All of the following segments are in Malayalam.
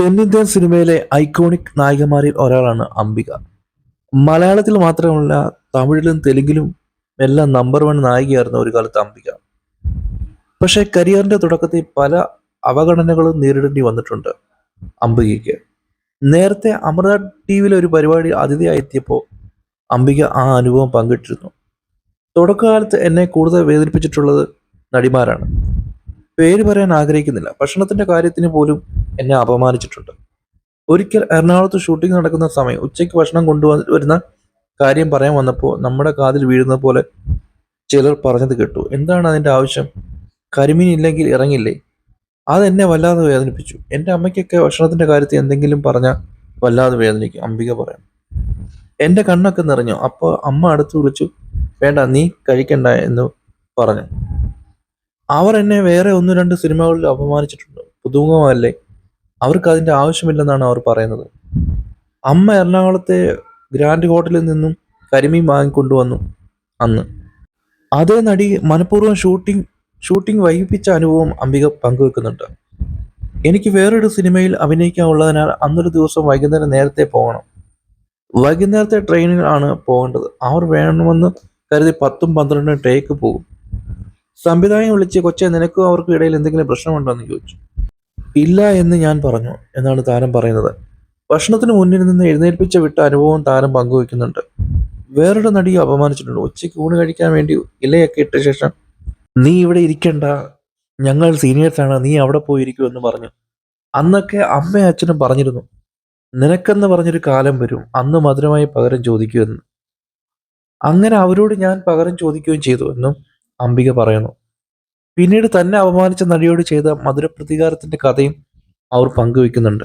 തെന്നിന്ത്യൻ സിനിമയിലെ ഐക്കോണിക് നായികമാരിൽ ഒരാളാണ് അംബിക. മലയാളത്തിൽ മാത്രമല്ല തമിഴിലും തെലുങ്കിലും എല്ലാം നമ്പർ വൺ നായികയായിരുന്നു ഒരു കാലത്ത് അംബിക. പക്ഷേ കരിയറിന്റെ തുടക്കത്തിൽ പല അവഗണനകളും നേരിടേണ്ടി വന്നിട്ടുണ്ട് അംബികയ്ക്ക്. നേരത്തെ അമൃത ടി വിയിലെ ഒരു പരിപാടി അതിഥിയായി എത്തിയപ്പോൾ അംബിക ആ അനുഭവം പങ്കിട്ടിരുന്നു. തുടക്കകാലത്ത് എന്നെ കൂടുതൽ വേദനിപ്പിച്ചിട്ടുള്ളത് നടിമാരാണ്. പേര് പറയാൻ ആഗ്രഹിക്കുന്നില്ല. ഭക്ഷണത്തിന്റെ കാര്യത്തിന് പോലും എന്നെ അപമാനിച്ചിട്ടുണ്ട്. ഒരിക്കൽ എറണാകുളത്ത് ഷൂട്ടിംഗ് നടക്കുന്ന സമയം ഉച്ചയ്ക്ക് ഭക്ഷണം കൊണ്ടുവരുന്ന കാര്യം പറയാൻ വന്നപ്പോൾ നമ്മുടെ കാതിൽ വീഴുന്ന പോലെ ചിലർ പറഞ്ഞത് കേട്ടു. എന്താണ് അതിന്റെ ആവശ്യം? കരിമീൻ ഇല്ലെങ്കിൽ ഇറങ്ങില്ലേ? അതെന്നെ വല്ലാതെ വേദനിപ്പിച്ചു. എന്റെ അമ്മയ്ക്കൊക്കെ ഭക്ഷണത്തിന്റെ കാര്യത്തിൽ എന്തെങ്കിലും പറഞ്ഞാൽ വല്ലാതെ വേദനിക്കും. അംബിക പറയാം. എന്റെ കണ്ണൊക്കെ നിറഞ്ഞു. അപ്പോൾ അമ്മ അടുത്ത് വിളിച്ചു വേണ്ട നീ കഴിക്കണ്ട എന്ന് പറഞ്ഞു. അവർ എന്നെ വേറെ ഒന്ന് രണ്ട് സിനിമകളിൽ അപമാനിച്ചിട്ടുണ്ട്. പുതുമുഖമല്ലേ? അവർക്ക് അതിന്റെ ആവശ്യമില്ലെന്നാണ് അവർ പറയുന്നത്. അമ്മ എറണാകുളത്തെ ഗ്രാൻഡ് ഹോട്ടലിൽ നിന്നും കരിമീൻ വാങ്ങിക്കൊണ്ടുവന്നു അന്ന്. അതേ നടി മനഃപൂർവം ഷൂട്ടിംഗ് ഷൂട്ടിംഗ് വൈകിപ്പിച്ച അനുഭവം അംബിക പങ്കുവെക്കുന്നുണ്ട്. എനിക്ക് വേറൊരു സിനിമയിൽ അഭിനയിക്കാനുള്ളതിനാൽ അന്നൊരു ദിവസം വൈകുന്നേരം നേരത്തെ പോകണം. വൈകുന്നേരത്തെ ട്രെയിനിലാണ് പോകേണ്ടത്. അവർ വേണമെന്ന് കരുതി പത്തും പന്ത്രണ്ടും ടേക്ക് പോകും. സംവിധായകൻ വിളിച്ച് കൊച്ചെ നിനക്കും അവർക്കും ഇടയിൽ എന്തെങ്കിലും പ്രശ്നമുണ്ടോ? എന്ന് ചോദിച്ചു. ഇല്ല എന്ന് ഞാൻ പറഞ്ഞു എന്നാണ് താരം പറയുന്നത്. ഭക്ഷണത്തിന് മുന്നിൽ നിന്ന് എഴുന്നേൽപ്പിച്ച വിട്ട അനുഭവം താരം പങ്കുവെക്കുന്നുണ്ട് വേറൊരു നടിയെ അപമാനിച്ചിട്ടുണ്ട്. ഉച്ചയ്ക്ക് ഊണ് കഴിക്കാൻ വേണ്ടി ഇലയൊക്കെ ഇട്ട ശേഷം നീ ഇവിടെ ഇരിക്കണ്ട. ഞങ്ങൾ സീനിയേഴ്സാണ് നീ അവിടെ പോയിരിക്കൂ എന്ന് പറഞ്ഞു. അന്നൊക്കെ അമ്മയും അച്ഛനും പറഞ്ഞിരുന്നു നിനക്കെന്ന് പറഞ്ഞൊരു കാലം വരും. അന്ന് മധുരമായി പകരം എന്ന്. അങ്ങനെ അവരോട് ഞാൻ പകരം ചോദിക്കുകയും ചെയ്തു എന്നും അംബിക പറയുന്നു. പിന്നീട് തന്നെ അപമാനിച്ച നടിയോട് ചെയ്ത മധുര പ്രതികാരത്തിന്റെ കഥയും അവർ പങ്കുവെക്കുന്നുണ്ട്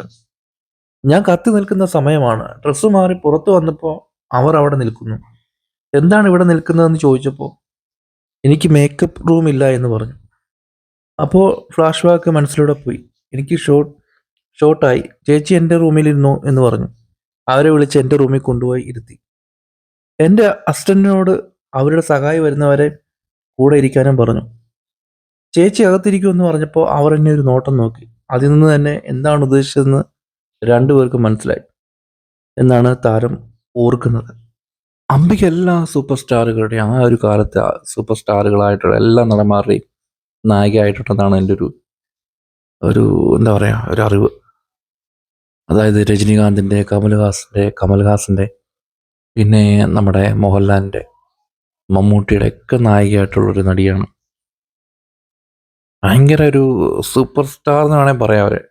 ഞാൻ കത്തി നിൽക്കുന്ന സമയമാണ്. ഡ്രസ്സ് മാറി പുറത്തു വന്നപ്പോൾ അവർ അവിടെ നിൽക്കുന്നു. എന്താണ് ഇവിടെ നിൽക്കുന്നതെന്ന് ചോദിച്ചപ്പോൾ എനിക്ക് മേക്കപ്പ് റൂം ഇല്ല എന്ന് പറഞ്ഞു. അപ്പോൾ ഫ്ലാഷ് ബാക്ക് മനസ്സിലൂടെ പോയി. എനിക്ക് ഷോട്ട് ഷോട്ടായി ചേച്ചി എന്റെ റൂമിലിരുന്നു എന്ന് പറഞ്ഞു. അവരെ വിളിച്ച് എന്റെ റൂമിൽ കൊണ്ടുപോയി ഇരുത്തി. എന്റെ അസിസ്റ്റന്റിനോട് അവരുടെ സഹായി വരുന്നവരെ കൂടെ ഇരിക്കാനും പറഞ്ഞു. ചേച്ചി അകത്തിരിക്കുമെന്ന് പറഞ്ഞപ്പോൾ അവർ എന്നെ ഒരു നോട്ടം നോക്കി. അതിൽ നിന്ന് തന്നെ എന്താണ് ഉദ്ദേശിച്ചതെന്ന് രണ്ടുപേർക്കും മനസ്സിലായി. എന്നാണ് താരം ഓർക്കുന്നത്. അംബിക എല്ലാ സൂപ്പർ സ്റ്റാറുകളുടെയും ആ ഒരു കാലത്തെ സൂപ്പർ സ്റ്റാറുകളായിട്ടുള്ള എല്ലാ നടന്മാരുടെയും നായികയായിട്ടുണ്ടെന്നാണ് എന്റെ ഒരു ഒരു എന്താ പറയുക ഒരു അറിവ്. അതായത് രജനീകാന്തിന്റെ കമൽഹാസിന്റെ കമൽഹാസിന്റെ പിന്നെ നമ്മുടെ മോഹൻലാലിന്റെ മമ്മൂട്ടിയുടെ ഒക്കെ നായികയായിട്ടുള്ളൊരു നടിയാണ് ഭയങ്കര ഒരു സൂപ്പർ സ്റ്റാർ എന്ന് വേണമെങ്കിൽ പറയാം അവരെ.